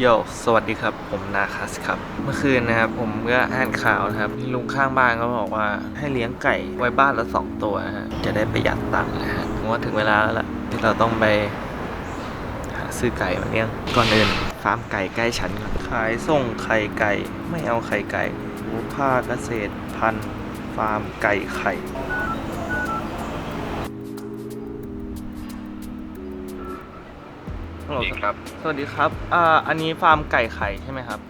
โยสวัสดีครับ ผมนาคัสครับ เมื่อคืนนะครับผมก็อ่านข่าวนะครับลุงข้างบ้านเขาบอกว่าให้เลี้ยงไก่ไว้บ้านละสองตัวนะฮะจะได้ประหยัดตังค์นะฮะผมว่าถึงเวลาแล้วล่ะที่เราต้องไปหาซื้อไก่มาเลี้ยงก่อนอื่นฟาร์มไก่ใกล้ฉันก่อนขายส่งไข่ไก่ไม่เอาไข่ไก่หูผ้าเกษตรพันธุ์ฟาร์มไก่ไข่ ลโหลสวัสดีครับ สวัสดีครับอ่าอันนี้ฟาร์มไก่ไข่ใช่ไหมครับ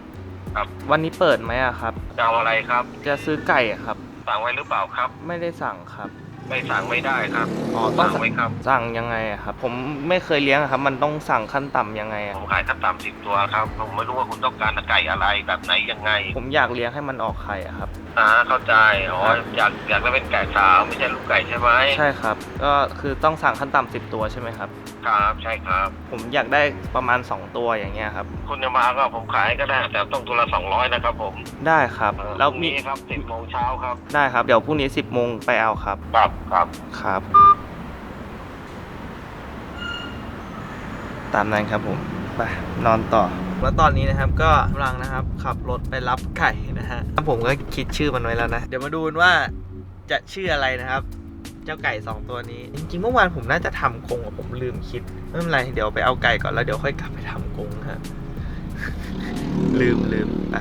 ครับ วันนี้เปิดไหมอะครับ จะเอาอะไรครับ จะซื้อไก่อะครับ สั่งไว้หรือเปล่าครับ ไม่ได้สั่งครับ ไม่สั่งไม่ได้ครับอ๋อต้องสั่งไว้ครับ สั่งยังไงอะครับ ผมไม่เคยเลี้ยงอะครับ มันต้องสั่งขั้นต่ำยังไงอะผมขายขั้นต่ำสิบตัวครับ ผมไม่รู้ว่าคุณต้องการไก่อะไรแบบไหนยังไง ผมอยากเลี้ยงให้มันออกไข่อะครับ อ่า เข้าใจ อ๋อ อยากอยากได้เป็นไก่สาวไม่ใช่ลูกไก่ใช่ไหมใช่ครับ ก็คือต้องสั่งขั้นต่ำสิบตัวใช่ไหมครับ ครับใช่ครับ ผมอยากได้ประมาณ 2 ตัวอย่างเงี้ยครับ คุณจะมาก็ผมขายก็ได้แต่ต้องตัวละสองร้อยนะครับผมได้ครับ เอ่อแล้วพรุ่งมีนี้ครับสิบโมงเช้าครับได้ครับ เดี๋ยวพรุ่งนี้ 10โมงไปเอาครับ ครับครับ ครับ ตามนั้นครับผม ไป นอนต่อ แล้วตอนนี้นะครับก็กำลังนะครับ ขับรถไปรับไก่นะฮะผมก็คิดชื่อมันไว้แล้วนะ เดี๋ยวมาดูกันว่าจะชื่ออะไรนะครับ เจ้าไก่สองตัวนี้ จริงๆ เมื่อวานผมน่าจะทำกรงอะผมลืมคิดไม่เป็นไรเดี๋ยวไปเอาไก่ก่อนแล้วเดี๋ยวค่อยกลับไปทำกรงฮะลืมลืมไป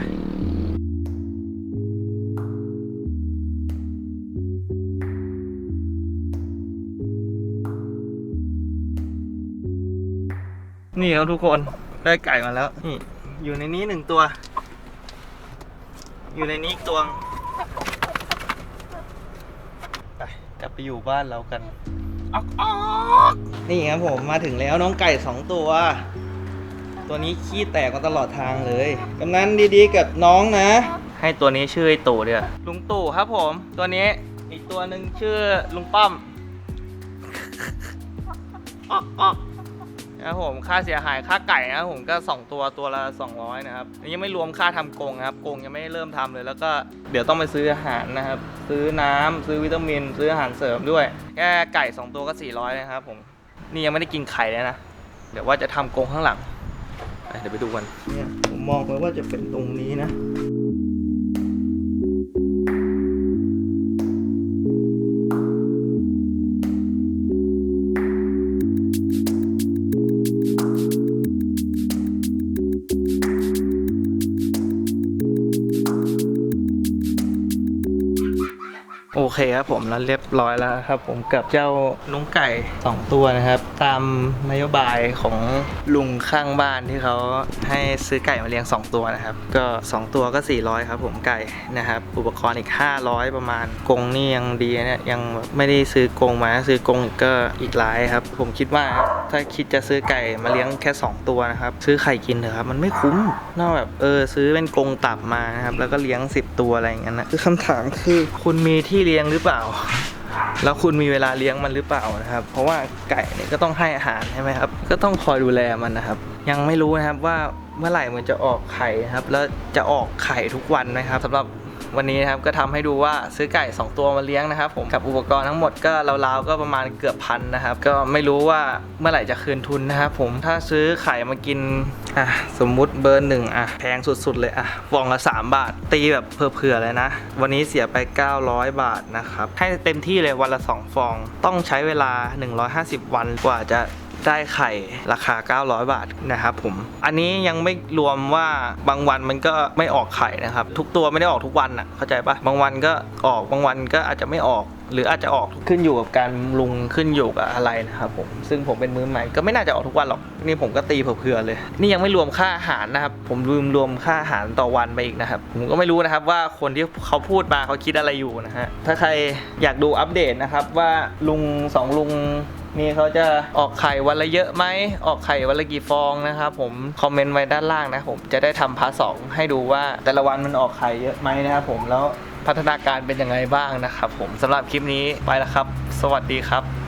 นี่ครับทุกคนได้ไก่มาแล้วนี่อยู่ในนี้หนึ่งตัว อยู่ในนี้อีกตัวไปกลับ ไปอยู่บ้านเรากันออกออกนี่ครับผมมาถึงแล้วน้องไก่สองตัว ตัวนี้ขี้แตกมาตลอดทางเลยกำนันดีๆกับน้องนะ ให้ตัวนี้ชื่อไอ้ตู่เดียวลุงตู่ครับผม ตัวนี้อีกตัวหนึ่งชื่อลุงป้อมออกออก นะครับผมค่าเสียหายค่าไก่นะครับผมก็ 2 ตัวตัวละ 200 นะครับอันนี้ยังไม่รวมค่าทำกรงนะครับกรงยังไม่เริ่มทำเลย แล้วก็เดี๋ยวต้องไปซื้ออาหารนะครับ ซื้อน้ำซื้อวิตามิน ซื้ออาหารเสริมด้วยแค่ไก่ 2 ตัวก็ 400 นะครับผมนี่ยังไม่ได้กินไข่เลยนะ เดี๋ยวว่าจะทำกรงข้างหลังเดี๋ยวไปดูกันเนี่ยผมมองไว้ว่าจะเป็นตรงนี้นะ เคครับผมแล้วเรียบร้อยแล้วครับ ผมกับเจ้าลุงไก่ 2 ตัวนะครับ ตามนโยบายของลุงข้างบ้านที่เขาให้ซื้อไก่มาเลี้ยง 2 ตัวนะครับ ก็ 2 ตัวก็ 400 ครับ ผมไก่นะครับ อุปกรณ์อีก 500 ประมาณกรงนี่ยังดีเนี่ยยังไม่ได้ซื้อกรงมาซื้อกรงอีกก็อีกหลายครับ ผมคิดว่าถ้าคิดจะซื้อไก่มาเลี้ยงแค่ 2 ตัวนะครับ ซื้อไข่กินเถอะครับมันไม่คุ้มน่าแบบเออซื้อเป็นกรงตับมานะครับแล้วก็เลี้ยง 10 ตัวอะไรอย่างเงี้ยนะคือคำถามคือคุณมีที่เลี้ยงหรือเปล่า แล้วคุณมีเวลาเลี้ยงมันหรือเปล่านะครับ เพราะว่าไก่เนี่ยก็ต้องให้อาหารใช่ไหมครับ ก็ต้องคอยดูแลมันนะครับ ยังไม่รู้นะครับว่าเมื่อไหร่มันจะออกไข่นะครับ แล้วจะออกไข่ทุกวันไหมครับสำหรับ วันนี้นะครับก็ทำให้ดูว่าซื้อไก่ 2 ตัวมาเลี้ยงนะครับผมกับอุปกรณ์ทั้งหมดก็ราวๆก็ประมาณเกือบพันนะครับก็ไม่รู้ว่าเมื่อไหร่จะคืนทุนนะครับผมถ้าซื้อไข่มากินอะสมมุติเบอร์หนึ่งอะแพงสุดๆเลยอะฟองละ 3 บาท ตีแบบเผื่อๆเลยนะ วันนี้เสียไป 900 บาทนะครับให้เต็มที่เลยวันละ 2 ฟอง ต้องใช้เวลา 150 วันกว่าจะ ได้ไข่ราคา 900 บาทนะครับผม อันนี้ยังไม่รวมว่าบางวันมันก็ไม่ออกไข่นะครับ ทุกตัวไม่ได้ออกทุกวันอะเข้าใจปะบางวันก็ออกบางวันก็อาจจะไม่ออก หรืออาจจะออกขึ้นอยู่กับการลุงขึ้นอยู่กับอะไรนะครับผมซึ่งผมเป็นมือใหม่ก็ไม่น่าจะออกทุกวันหรอกนี่ผมก็ตีเผื่อๆเลย นี่ยังไม่รวมค่าอาหารนะครับ ผมลืมรวมค่าอาหารต่อวันไปอีกนะครับ ผมก็ไม่รู้นะครับว่าคนที่เขาพูดมาเขาคิดอะไรอยู่นะฮะถ้าใครอยากดูอัปเดตนะครับว่าลุงสองลุง นี่เขาจะออกไข่วันละเยอะไหม ออกไข่วันละกี่ฟองนะครับผม คอมเมนต์ไว้ด้านล่างนะผมจะได้ทำพาร์ทสองให้ดูว่าแต่ละวันมันออกไข่เยอะไหมนะครับผมแล้วพัฒนาการเป็นยังไงบ้างนะครับผมสำหรับคลิปนี้ไปแล้วครับ สวัสดีครับ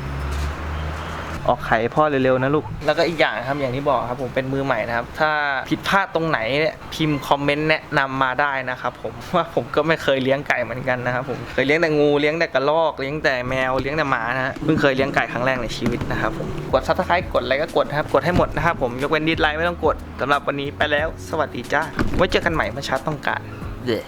ออกไข่พ่อเร็วๆนะลูก แล้วก็อีกอย่างครับอย่างที่บอกครับผมเป็นมือใหม่นะครับ ถ้าผิดพลาดตรงไหนเนี่ยพิมพ์คอมเมนต์แนะนำมาได้นะครับผมว่าผมก็ไม่เคยเลี้ยงไก่เหมือนกันนะครับผมเคยเลี้ยงแต่งูเลี้ยงแต่กระรอกเลี้ยงแต่แมวเลี้ยงแต่หมานะฮะเพิ่งเคยเลี้ยงไก่ครั้งแรกในชีวิตนะครับผมกดซับสไครต์กดอะไรก็กดนะครับกดให้หมดนะครับผมยกเว้นดิสไลค์ไม่ต้องกดสำหรับวันนี้ไปแล้ว สวัสดีจ้าไว้เจอกันใหม่เมื่อชาร์จต้องการเย้